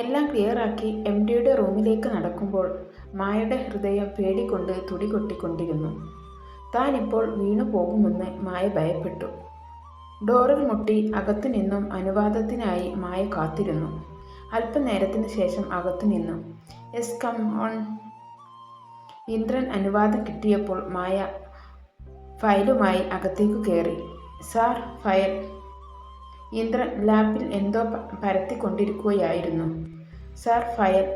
എല്ലാം ക്ലിയറാക്കി എം ഡിയുടെ റൂമിലേക്ക് നടക്കുമ്പോൾ മായയുടെ ഹൃദയം പേടിക്കൊണ്ട് തുടി കൊട്ടിക്കൊണ്ടിരുന്നു താനിപ്പോൾ വീണു പോകുമെന്ന് മായ ഭയപ്പെട്ടു. ഡോറിൽ മുട്ടി അകത്തു നിന്നും അനുവാദത്തിനായി മായ കാത്തിരുന്നു. അല്പനേരത്തിന് ശേഷം അകത്തു നിന്നു. എസ് കം ഓൺ ഇന്ദ്രൻ അനുവാദം കിട്ടിയപ്പോൾ മായ ഫയലുമായി അകത്തേക്ക് കയറി. സാർ ഫയൽ ഇന്ദ്രൻ ലാപ്പിൽ എന്തോ പരത്തിക്കൊണ്ടിരിക്കുകയായിരുന്നു. Sir file.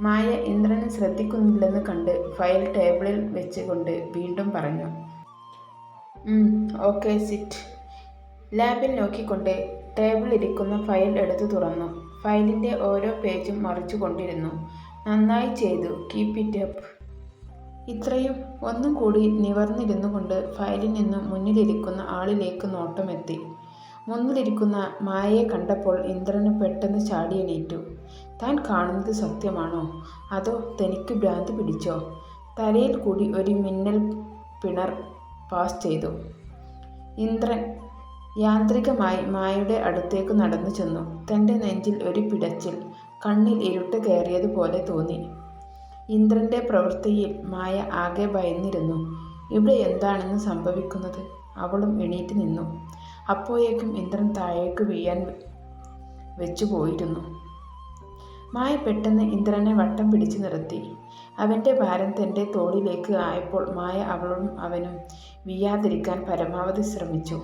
മായ ഇന്ദ്രനെ ശ്രദ്ധിക്കുന്നില്ലെന്ന് കണ്ട് ഫയൽ ടേബിളിൽ വെച്ചുകൊണ്ട് വീണ്ടും പറഞ്ഞു. Okay sit. ലാബിൽ നോക്കിക്കൊണ്ട് ടേബിളിൽ ഇരിക്കുന്ന ഫയൽ എടുത്തു തുറന്നു. ഫയലിന്റെ ഓരോ പേജും മറിച്ചു കൊണ്ടിരുന്നു നന്നായി ചെയ്തു. Keep it up. ഇത്രയും ഒന്നും കൂടി നിവർന്നിരുന്നു കൊണ്ട് ഫയലിൽ നിന്നും മുന്നിലിരിക്കുന്ന ആളിലേക്ക് നോട്ടമെത്തി. മുന്നിലിരിക്കുന്ന മായയെ കണ്ടപ്പോൾ ഇന്ദ്രന് പെട്ടെന്ന് ചാടി എണീറ്റു. താൻ കാണുന്നത് സത്യമാണോ? അതോ തനിക്ക് ഭ്രാന്ത് പിടിച്ചോ? തലയിൽ കൂടി ഒരു മിന്നൽ പിണർ പാസ് ചെയ്തു. ഇന്ദ്രൻ യാന്ത്രികമായി മായയുടെ അടുത്തേക്ക് നടന്നു ചെന്നു. തന്റെ നെഞ്ചിൽ ഒരു പിടച്ചിൽ കണ്ണിൽ ഇരുട്ട് കയറിയതുപോലെ തോന്നി. ഇന്ദ്രന്റെ പ്രവൃത്തിയിൽ മായ ആകെ ഭയന്നിരുന്നു. ഇവിടെ എന്താണെന്ന് സംഭവിക്കുന്നത്? അവളും എണീറ്റ് നിന്നു. അപ്പോഴേക്കും ഇന്ദ്രൻ താഴേക്ക് വീഴാൻ വെച്ചു പോയിരുന്നു. മായ പെട്ടെന്ന് ഇന്ദ്രനെ വട്ടം പിടിച്ചു നിർത്തി. അവന്റെ ഭാരം തന്റെ തോളിലേക്ക് ആയപ്പോൾ മായ അവളും അവനും വീയാതിരിക്കാൻ പരമാവധി ശ്രമിച്ചു.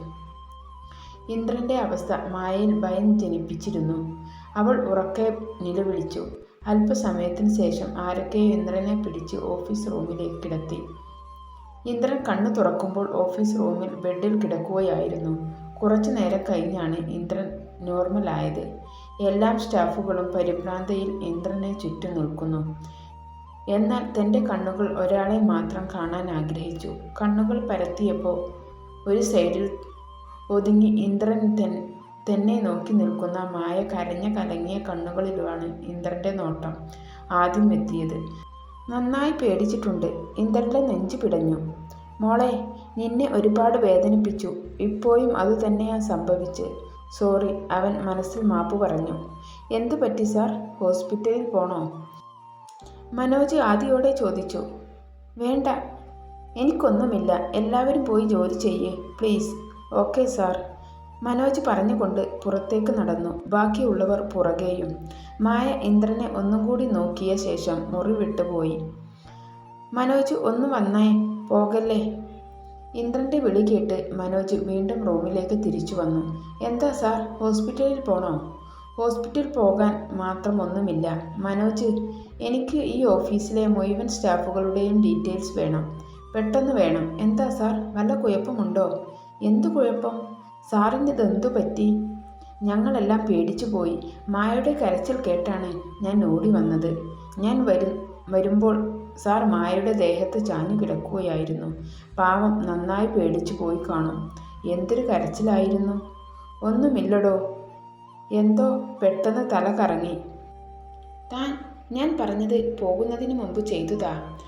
ഇന്ദ്രന്റെ അവസ്ഥ മായയിൽ ഭയം ജനിപ്പിച്ചിരുന്നു. അവൾ ഉറക്കെ നിലവിളിച്ചു. അല്പസമയത്തിന് ശേഷം ആരൊക്കെയോ ഇന്ദ്രനെ പിടിച്ച് ഓഫീസ് റൂമിലേക്ക് കിടത്തി. ഇന്ദ്രൻ കണ്ണു തുറക്കുമ്പോൾ ഓഫീസ് റൂമിൽ ബെഡിൽ കിടക്കുകയായിരുന്നു. കുറച്ചു നേരം കഴിഞ്ഞാണ് ഇന്ദ്രൻ നോർമലായത്. എല്ലാ സ്റ്റാഫുകളും പരിഭ്രാന്തയിൽ ഇന്ദ്രനെ ചുറ്റും നിൽക്കുന്നു. എന്നാൽ തന്റെ കണ്ണുകൾ ഒരാളെ മാത്രം കാണാൻ ആഗ്രഹിച്ചു. കണ്ണുകൾ പരത്തിയപ്പോൾ ഒരു സൈഡിൽ ഒതുങ്ങി ഇന്ദ്രൻ തന്നെ നോക്കി നിൽക്കുന്ന മായ കരഞ്ഞ കലങ്ങിയ കണ്ണുകളിലുമാണ് ഇന്ദ്രന്റെ നോട്ടം ആദ്യം എത്തിയത്. നന്നായി പേടിച്ചിട്ടുണ്ട്. ഇന്ദ്രന്റെ നെഞ്ചു പിടഞ്ഞു. മോളെ നിന്നെ ഒരുപാട് വേദനിപ്പിച്ചു. ഇപ്പോഴും അതുതന്നെയാ സംഭവിച്ച്. സോറി അവൻ മനസ്സിൽ മാപ്പ് പറഞ്ഞു. എന്തു പറ്റി സാർ? ഹോസ്പിറ്റലിൽ പോണോ? മനോജ് ആദ്യയോടെ ചോദിച്ചു. വേണ്ട എനിക്കൊന്നുമില്ല. എല്ലാവരും പോയി ജോലി ചെയ്യേ. പ്ലീസ്. Okay sir. മനോജ് പറഞ്ഞുകൊണ്ട് പുറത്തേക്ക് നടന്നു. ബാക്കിയുള്ളവർ പുറകെയും. മായ ഇന്ദ്രനെ ഒന്നും കൂടി നോക്കിയ ശേഷം മുറി വിട്ടുപോയി. മനോജ് ഒന്ന് വന്നേ. പോകല്ലേ? ഇന്ദ്രന്റെ വിളി കേട്ട് മനോജ് വീണ്ടും റൂമിലേക്ക് തിരിച്ചു വന്നു. എന്താ സാർ ഹോസ്പിറ്റലിൽ പോണോ? ഹോസ്പിറ്റൽ പോകാൻ മാത്രം ഒന്നുമില്ല. മനോജ് എനിക്ക് ഈ ഓഫീസിലെ മുഴുവൻ സ്റ്റാഫുകളുടെയും ഡീറ്റെയിൽസ് വേണം. പെട്ടെന്ന് വേണം. എന്താ സാർ വല്ല കുഴപ്പമുണ്ടോ? എന്തു കുഴപ്പം? സാറിന്റെ ഇതെന്തു പറ്റി? ഞങ്ങളെല്ലാം പേടിച്ചു പോയി. മായയുടെ കരച്ചിൽ കേട്ടാണ് ഞാൻ ഓടി വന്നത്. ഞാൻ വരും വരുമ്പോൾ സാർ മായയുടെ ദേഹത്ത് ചാഞ്ഞു കിടക്കുകയായിരുന്നു. പാവം നന്നായി പേടിച്ചു പോയി കാണും. എന്തൊരു കരച്ചിലായിരുന്നു. ഒന്നുമില്ലടോ. എന്തോ പെട്ടെന്ന് തല കറങ്ങി. താൻ ഞാൻ പറഞ്ഞത് പോകുന്നതിന് മുമ്പ് ചെയ്തുതാ.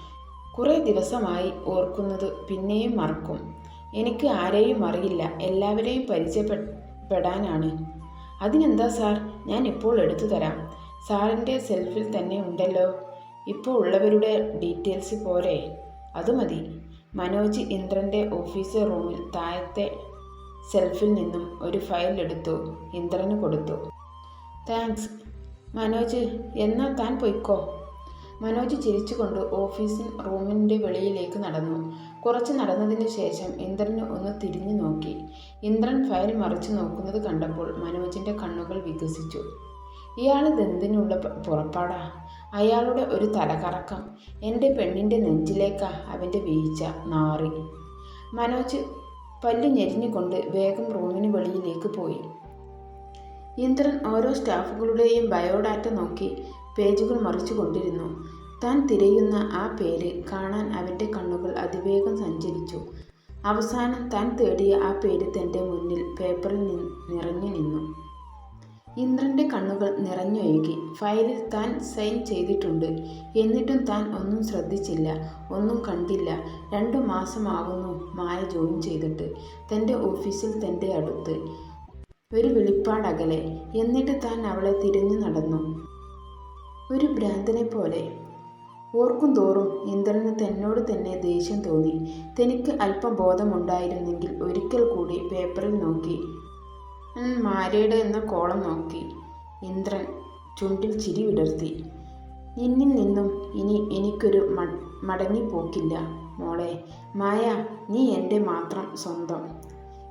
കുറേ ദിവസമായി ഓർക്കുന്നത് പിന്നെയും മറക്കും. എനിക്ക് ആരെയും അറിയില്ല. എല്ലാവരെയും പരിചയപ്പെടാനാണ്. അതിനെന്താ സാർ? ഞാൻ ഇപ്പോൾ എടുത്തു തരാം. സാറിന്റെ സെൽഫിൽ തന്നെ ഉണ്ടല്ലോ. ഇപ്പോൾ ഉള്ളവരുടെ ഡീറ്റെയിൽസ് പോരെ? അത് മതി. മനോജ് ഇന്ദ്രന്റെ ഓഫീസ് റൂമിൽ താഴത്തെ സെൽഫിൽ നിന്നും ഒരു ഫയൽ എടുത്തു ഇന്ദ്രന് കൊടുത്തു. താങ്ക്സ്. മനോജ് എന്നാൽ താൻ പൊയ്ക്കോ? മനോജ് ചിരിച്ചുകൊണ്ട് ഓഫീസിൽ റൂമിന്റെ വെളിയിലേക്ക് നടന്നു. കുറച്ച് നടന്നതിന് ശേഷം ഇന്ദ്രന് ഒന്ന് തിരിഞ്ഞു നോക്കി. ഇന്ദ്രൻ ഫയൽ മറിച്ചു നോക്കുന്നത് കണ്ടപ്പോൾ മനോജിന്റെ കണ്ണുകൾ വികസിച്ചു. ഇയാളിതെന്തിനുള്ള പുറപ്പാടാ. അയാളുടെ ഒരു തലകറക്കം. എന്റെ പെണ്ണിന്റെ നെഞ്ചിലേക്കാ അവന്റെ വീഴ്ച നാറി. മനോജ് പല്ലു ഞെരിഞ്ഞുകൊണ്ട് വേഗം റൂമിന് വെളിയിലേക്ക് പോയി. ഇന്ദ്രൻ ഓരോ സ്റ്റാഫുകളുടെയും ബയോഡാറ്റ നോക്കി പേജുകൾ മറിച്ചു കൊണ്ടിരുന്നു. താൻ തിരയുന്ന ആ പേര് കാണാൻ അവന്റെ കണ്ണുകൾ അതിവേഗം സഞ്ചരിച്ചു. അവസാനം താൻ തേടിയ ആ പേര് തന്റെ മുന്നിൽ പേപ്പറിൽ നിറഞ്ഞു നിന്നു. ഇന്ദ്രന്റെ കണ്ണുകൾ നിറഞ്ഞൊഴുകി. ഫയലിൽ താൻ സൈൻ ചെയ്തിട്ടുണ്ട്. എന്നിട്ടും താൻ ഒന്നും ശ്രദ്ധിച്ചില്ല. ഒന്നും കണ്ടില്ല. രണ്ടു മാസമാകുന്നു മായ ജോയിൻ ചെയ്തിട്ട്. തന്റെ ഓഫീസിൽ തന്റെ അടുത്ത്. ഒരു വെളിപ്പാടകലെ. എന്നിട്ട് താൻ അവളെ തിരിഞ്ഞു നടന്നു. ഒരു ഭ്രാന്തനെ പോലെ. ഓർക്കും തോറും ഇന്ദ്രന് തന്നോട് തന്നെ ദേഷ്യം തോന്നി. തനിക്ക് അല്പം ബോധമുണ്ടായിരുന്നെങ്കിൽ ഒരിക്കൽ കൂടി പേപ്പറിൽ നോക്കി. മാരയുടെ എന്ന കോളം നോക്കി. ഇന്ദ്രൻ ചുണ്ടിൽ ചിരി വിടർത്തി. നിന്നിൽ നിന്നും ഇനി എനിക്കൊരു മടങ്ങിപ്പോക്കില്ല മോളെ. മായ നീ എന്റെ മാത്രം സ്വന്തം.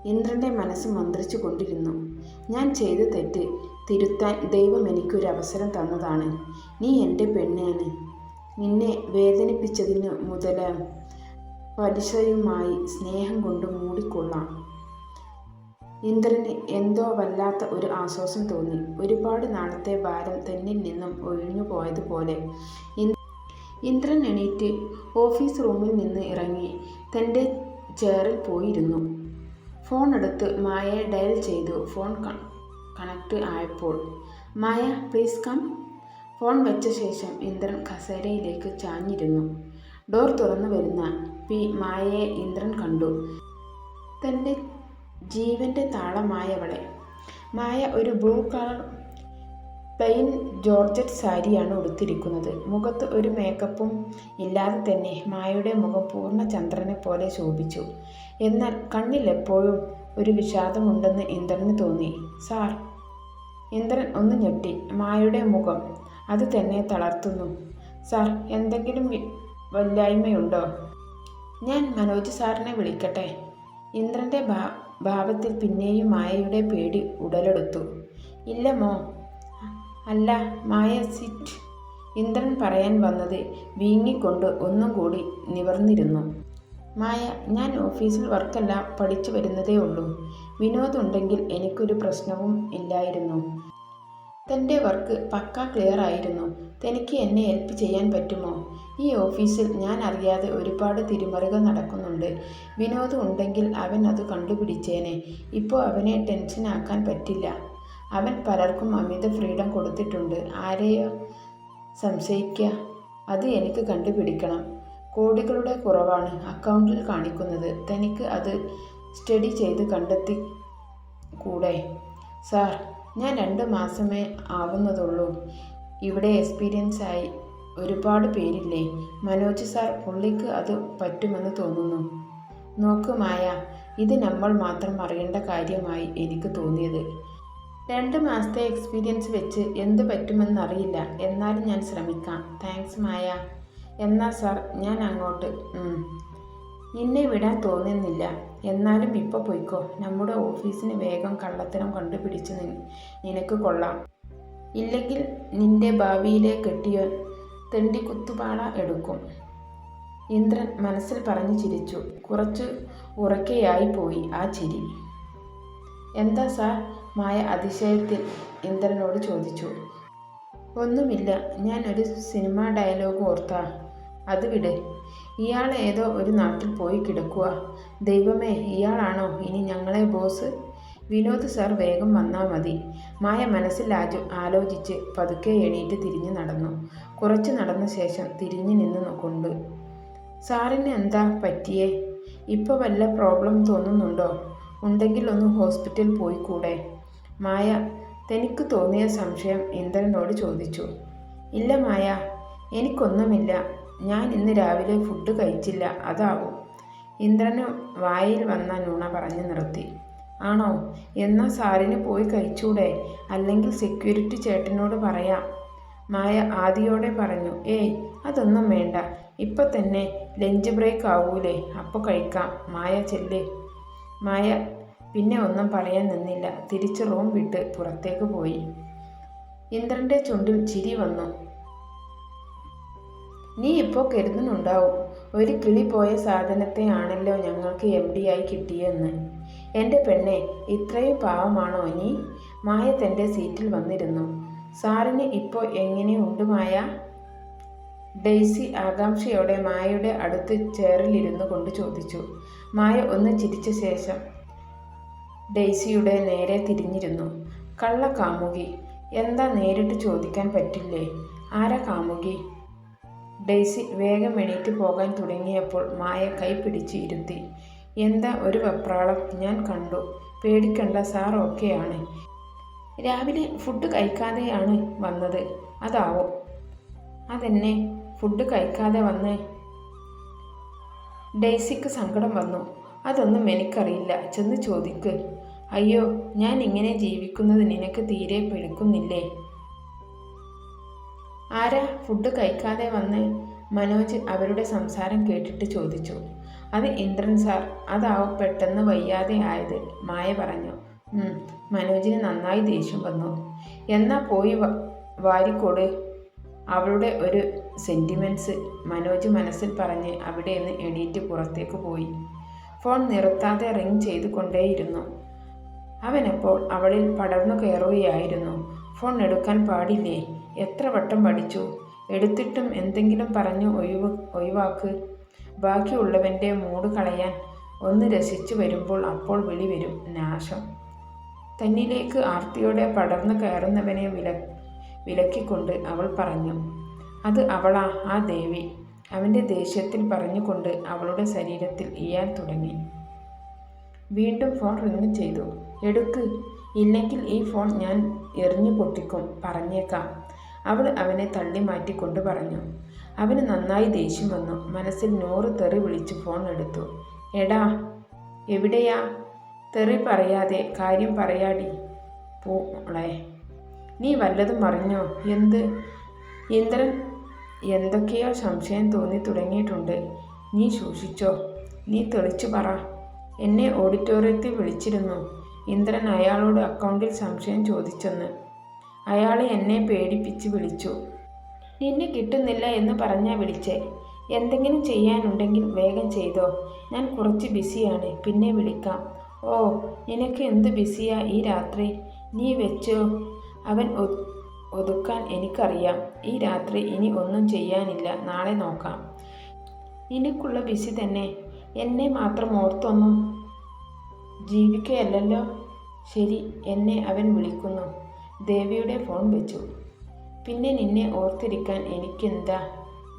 ഇന്ദ്രന്റെ മനസ്സ് മന്ത്രിച്ചു കൊണ്ടിരുന്നു. ഞാൻ ചെയ്ത തെറ്റ് തിരുത്താൻ ദൈവം എനിക്കൊരു അവസരം തന്നതാണ്. നീ എന്റെ പെണ്ണാണ്. നിന്നെ വേദനിപ്പിച്ചതിന് മുതൽ പലിശയുമായി സ്നേഹം കൊണ്ട് മൂടിക്കൊള്ളാം. ഇന്ദ്രന് എന്തോ വല്ലാത്ത ഒരു ആശ്വാസം തോന്നി. ഒരുപാട് നാളത്തെ ഭാരം തന്നിൽ നിന്നും ഒഴിഞ്ഞു പോയതുപോലെ ഇന്ദ്രൻ എണീറ്റ് ഓഫീസ് റൂമിൽ നിന്ന് ഇറങ്ങി തന്റെ ചെയറിൽ പോയിരുന്നു. ഫോൺ എടുത്ത് മായയെ ഡയൽ ചെയ്തു. ഫോൺ കണക്ട് ആയപ്പോൾ മായ പ്ലീസ് കം. ഫോൺ വെച്ച ശേഷം ഇന്ദ്രൻ കസേരയിലേക്ക് ചാഞ്ഞിരുന്നു. ഡോർ തുറന്നു വരുന്ന പി മായയെ ഇന്ദ്രൻ കണ്ടു. തന്റെ ജീവന്റെ താളമായവളെ. മായ ഒരു ബ്ലൂ കളർ പ്ലെയിൻ ജോർജറ്റ് സാരിയാണ് ഉടുത്തിരിക്കുന്നത്. മുഖത്ത് ഒരു മേക്കപ്പും ഇല്ലാതെ തന്നെ മായയുടെ മുഖം പൂർണ ചന്ദ്രനെ പോലെ ശോഭിച്ചു. എന്നാൽ കണ്ണിലെപ്പോഴും ഒരു വിഷാദമുണ്ടെന്ന് ഇന്ദ്രന് തോന്നി. സാർ ഇന്ദ്രൻ ഒന്ന് ഞെട്ടി. മായയുടെ മുഖം അത് തന്നെ തളർത്തുന്നു. സാർ എന്തെങ്കിലും വല്ലായ്മയുണ്ടോ? ഞാൻ മനോജ് സാറിനെ വിളിക്കട്ടെ. ഇന്ദ്രന്റെ ഭാവത്തിൽ പിന്നെയും മായയുടെ പേടി ഉടലെടുത്തു. ഇല്ല മോ അല്ല മായ സിറ്റ്. ഇന്ദ്രൻ പറയാൻ വന്നത് വീങ്ങിക്കൊണ്ട് ഒന്നും കൂടി നിവർന്നിരുന്നു. മായ ഞാൻ ഓഫീസിൽ വർക്കല്ല പഠിച്ചു വരുന്നതേ ഉള്ളൂ. വിനോദ് ഉണ്ടെങ്കിൽ എനിക്കൊരു പ്രശ്നവും ഇല്ലായിരുന്നു. തന്റെ വർക്ക് പക്ക ക്ലിയർ ആയിരുന്നു. തനിക്ക് എന്നെ ഹെൽപ്പ് ചെയ്യാൻ പറ്റുമോ? ഈ ഓഫീസിൽ ഞാൻ അറിയാതെ ഒരുപാട് തിരിമറികൾ നടക്കുന്നുണ്ട്. വിനോദ് ഉണ്ടെങ്കിൽ അവൻ അത് കണ്ടുപിടിച്ചേനെ. ഇപ്പോൾ അവനെ ടെൻഷനാക്കാൻ പറ്റില്ല. അവൻ പലർക്കും അമിത ഫ്രീഡം കൊടുത്തിട്ടുണ്ട്. ആരെയോ സംശയിക്കുക അത് എനിക്ക് കണ്ടുപിടിക്കണം. കോടികളുടെ കുറവാണ് അക്കൗണ്ടിൽ കാണിക്കുന്നത്. തനിക്ക് അത് സ്റ്റഡി ചെയ്ത് കണ്ടെത്തി കൂടെ സാർ ഞാൻ രണ്ട് മാസമേ ആവുന്നതുള്ളൂ. ഇവിടെ എക്സ്പീരിയൻസ് ആയി ഒരുപാട് പേരില്ലേ? മനോജ് സാർ പുള്ളിക്ക് അത് പറ്റുമെന്ന് തോന്നുന്നു. നോക്ക് മായ ഇത് നമ്മൾ മാത്രം അറിയേണ്ട കാര്യമായി എനിക്ക് തോന്നിയത്. രണ്ട് മാസത്തെ എക്സ്പീരിയൻസ് വെച്ച് എന്ത് പറ്റുമെന്നറിയില്ല. എന്നാലും ഞാൻ ശ്രമിക്കാം. താങ്ക്സ് മായ. എന്നാ സാർ ഞാൻ അങ്ങോട്ട് നിന്നെ വിടാൻ തോന്നുന്നില്ല. എന്നാലും ഇപ്പോൾ പോയിക്കോ. നമ്മുടെ ഓഫീസിന് വേഗം കള്ളത്തരം കണ്ടുപിടിച്ച് നിനക്ക് കൊള്ളാം. ഇല്ലെങ്കിൽ നിന്റെ ഭാവിയിലെ കെട്ടിയോ തെണ്ടിക്കുത്തുപാള എടുക്കും. ഇന്ദ്രൻ മനസ്സിൽ പറഞ്ഞു ചിരിച്ചു. കുറച്ച് ഉറക്കെയായി പോയി ആ ചിരി. എന്താ സാർ? മായ അതിശയത്തിൽ ഇന്ദ്രനോട് ചോദിച്ചു. ഒന്നുമില്ല ഞാൻ ഒരു സിനിമ ഡയലോഗ് ഓർത്താ. അത് വിടെ. ഇയാൾ ഏതോ ഒരു നാട്ടിൽ പോയി കിടക്കുക ദൈവമേ ഇയാളാണോ? ഇനി ഞങ്ങളെ ബോസ് വിനോദ് സാർ വേഗം വന്നാൽ മതി. മായ മനസ്സിൽ ആജു ആലോചിച്ച് പതുക്കെ എണീറ്റ് തിരിഞ്ഞു നടന്നു. കുറച്ച് നടന്ന ശേഷം തിരിഞ്ഞു നിന്ന് കൊണ്ട് സാറിന് എന്താ പറ്റിയേ? ഇപ്പോൾ വല്ല പ്രോബ്ലം തോന്നുന്നുണ്ടോ? ഉണ്ടെങ്കിൽ ഒന്ന് ഹോസ്പിറ്റൽ പോയി കൂടെ മായ തനിക്ക് തോന്നിയ സംശയം ഇന്ദ്രനോട് ചോദിച്ചു. ഇല്ല മായ എനിക്കൊന്നുമില്ല. ഞാൻ ഇന്ന് രാവിലെ ഫുഡ് കഴിച്ചില്ല. അതാവും. ഇന്ദ്രന് വായിൽ വന്ന നുണ പറഞ്ഞു നിർത്തി. ആണോ? എന്നാൽ സാറിന് പോയി കഴിച്ചൂടെ? അല്ലെങ്കിൽ സെക്യൂരിറ്റി ചേട്ടനോട് പറയാം. മായ ആദിയോടെ പറഞ്ഞു ഏയ് അതൊന്നും വേണ്ട. ഇപ്പം തന്നെ ലഞ്ച് ബ്രേക്ക് ആവൂലേ അപ്പോൾ കഴിക്കാം. മായ ചെല്ലേ. മായ പിന്നെ ഒന്നും പറയാൻ നിന്നില്ല. തിരിച്ച് റൂം വിട്ട് പുറത്തേക്ക് പോയി. ഇന്ദ്രന്റെ ചുണ്ടിൽ ചിരി വന്നു. നീ ഇപ്പോൾ കരുതുന്നുണ്ടാവും. ഒരു കിളി പോയ സാധനത്തെ ആണല്ലോ ഞങ്ങൾക്ക് എം ഡി ആയി കിട്ടിയെന്ന്. എന്റെ പെണ്ണെ ഇത്രയും പാവമാണോ നീ മായ തന്റെ സീറ്റിൽ വന്നിരുന്നു. സാറിന് ഇപ്പോൾ എങ്ങനെയുണ്ട് മായ? ഡെയ്സി ആകാംക്ഷയോടെ മായയുടെ അടുത്ത് ചേറിലിരുന്നു കൊണ്ട് ചോദിച്ചു. മായ ഒന്ന് ചിരിച്ച ശേഷം ഡെയ്സിയുടെ നേരെ തിരിഞ്ഞിരുന്നു. കള്ള കാമുകി എന്താ നേരിട്ട് ചോദിക്കാൻ പറ്റില്ലേ? ആരാ കാമുകി? ഡെയ്സി വേഗം എണീറ്റ് പോകാൻ തുടങ്ങിയപ്പോൾ മായ കൈ പിടിച്ച് ഇരുത്തി. എന്താ ഒരു വെപ്രാളം ഞാൻ കണ്ടു. പേടിക്കണ്ട സാർ ഓക്കെയാണ് രാവിലെ ഫുഡ് കഴിക്കാതെയാണ് വന്നത്. അതാവോ? അതെന്നെ ഫുഡ് കഴിക്കാതെ വന്ന്. ഡെയ്സിക്ക് സങ്കടം വന്നു. അതൊന്നും എനിക്കറിയില്ല. ചെന്ന് ചോദിക്ക്. അയ്യോ ഞാൻ ഇങ്ങനെ ജീവിക്കുന്നത് നിനക്ക് തീരെ പിടിക്കുന്നില്ലേ? ആരാ ഫുഡ് കഴിക്കാതെ വന്ന്? മനോജ് അവരുടെ സംസാരം കേട്ടിട്ട് ചോദിച്ചു. അത് ഇന്ദ്രൻ സാർ. അതാവും പെട്ടെന്ന് വയ്യാതെ ആയത്. മായ പറഞ്ഞു. മനോജിന് നന്നായി ദേഷ്യം വന്നു. എന്നാ പോയി വാരിക്കൊട്. അവളുടെ ഒരു സെന്റിമെന്റ്സ് മനോജ് മനസ്സിൽ പറഞ്ഞ് അവിടെ നിന്ന് എണീറ്റ് പുറത്തേക്ക് പോയി. ഫോൺ നിർത്താതെ റിങ് ചെയ്തുകൊണ്ടേയിരുന്നു. അവനപ്പോൾ അവളിൽ പടർന്നു കയറുകയായിരുന്നു. ഫോൺ എടുക്കാൻ പാടില്ലേ? എത്ര വട്ടം പഠിച്ചു? എടുത്തിട്ടും എന്തെങ്കിലും പറഞ്ഞു ഒഴിവ് ഒഴിവാക്ക്. ബാക്കിയുള്ളവന്റെ മൂട് കളയാൻ ഒന്ന് രസിച്ചു വരുമ്പോൾ അപ്പോൾ വിളി വരും നാശം. തന്നിലേക്ക് ആർത്തിയോടെ പടർന്നു കയറുന്നവനെ വില വിലക്കിക്കൊണ്ട് അവൾ പറഞ്ഞു അത് അവളാ ആ ദേവി. അവന്റെ ദേഷ്യത്തിൽ പറഞ്ഞുകൊണ്ട് അവളുടെ ശരീരത്തിൽ ഇയാൻ തുടങ്ങി. വീണ്ടും ഫോൺ റിങ് ചെയ്തു എടുക്ക് ഇല്ലെങ്കിൽ ഈ ഫോൺ ഞാൻ എറിഞ്ഞു പൊട്ടിക്കും പറഞ്ഞേക്കാം. അവൾ അവനെ തള്ളി മാറ്റിക്കൊണ്ട് പറഞ്ഞു അവന് നന്നായി ദേഷ്യം വന്നു. മനസ്സിൽ നൂറ് തെറി വിളിച്ച് ഫോൺ എടുത്തു. എടാ എവിടെയാ? തെറി പറയാതെ കാര്യം പറയാടി. പോളെ നീ വല്ലതും അറിഞ്ഞോ എന്ത്? ഇന്ദ്രൻ എന്തൊക്കെയോ സംശയം തോന്നി തുടങ്ങിയിട്ടുണ്ട്. നീ സൂക്ഷിച്ചോ? നീ തെളിച്ചു പറ. എന്നെ ഓഡിറ്റോറിയത്തിൽ വിളിച്ചിരുന്നു. ഇന്ദ്രൻ അയാളോട് അക്കൗണ്ടിൽ സംശയം ചോദിച്ചെന്ന്. അയാൾ എന്നെ പേടിപ്പിച്ച് വിളിച്ചു. നിന്നെ കിട്ടുന്നില്ല എന്ന് പറഞ്ഞാ വിളിച്ചേ. എന്തെങ്കിലും ചെയ്യാനുണ്ടെങ്കിൽ വേഗം ചെയ്തോ. ഞാൻ കുറച്ച് ബിസിയാണ് പിന്നെ വിളിക്കാം. ഓ നിനക്ക് എന്ത് ബിസിയാ ഈ രാത്രി? നീ വെച്ചോ. അവൻ ഒതുക്കാൻ എനിക്കറിയാം. ഈ രാത്രി ഇനി ഒന്നും ചെയ്യാനില്ല. നാളെ നോക്കാം. നിനക്കുള്ള ബിസി തന്നെ. എന്നെ മാത്രം ഓർത്തൊന്നും ജീവിക്കുകയല്ലല്ലോ ശരി എന്നെ അവൻ വിളിക്കുന്നു. ദേവിയുടെ ഫോൺ വെച്ചു. പിന്നെ നിന്നെ ഓർത്തിരിക്കാൻ എനിക്കെന്താ?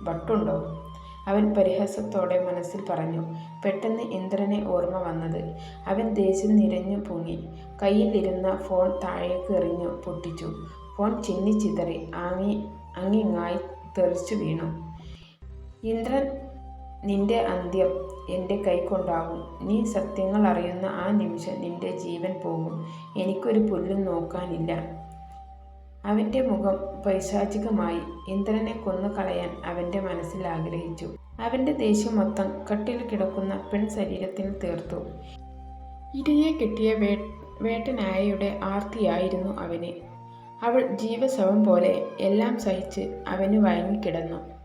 വട്ടുണ്ടോ അവൻ പരിഹാസത്തോടെ മനസ്സിൽ പറഞ്ഞു. പെട്ടെന്ന് ഇന്ദ്രനെ ഓർമ്മ വന്നത്. അവൻ ദേഷ്യം നിരഞ്ഞു പൊങ്ങി. കയ്യിലിരുന്ന ഫോൺ താഴേക്ക് എറിഞ്ഞു പൊട്ടിച്ചു. ഫോൺ ചിന്നി ചിതറി ആങ്ങി അങ്ങിങ്ങായി തെറിച്ചു വീണു. ഇന്ദ്രൻ നിന്റെ അന്ത്യം എന്റെ കൈക്കൊണ്ടാകും. നീ സത്യങ്ങൾ അറിയുന്ന ആ നിമിഷം നിന്റെ ജീവൻ പോകും. എനിക്കൊരു പുല്ലും നോക്കാനില്ല. അവന്റെ മുഖം പൈശാചികമായി ഇന്ദ്രനെ കൊന്നു കളയാൻ അവന്റെ മനസ്സിൽ ആഗ്രഹിച്ചു. അവന്റെ ദേഷ്യം മൊത്തം കട്ടിൽ കിടക്കുന്ന പെൺ ശരീരത്തിൽ തീർത്തു. ഇരയെ കിട്ടിയ വേ വേട്ടനായയുടെ ആർത്തിയായിരുന്നു അവന്. അവൾ ജീവശവം പോലെ എല്ലാം സഹിച്ച് അവന് വഴങ്ങിക്കിടന്നു.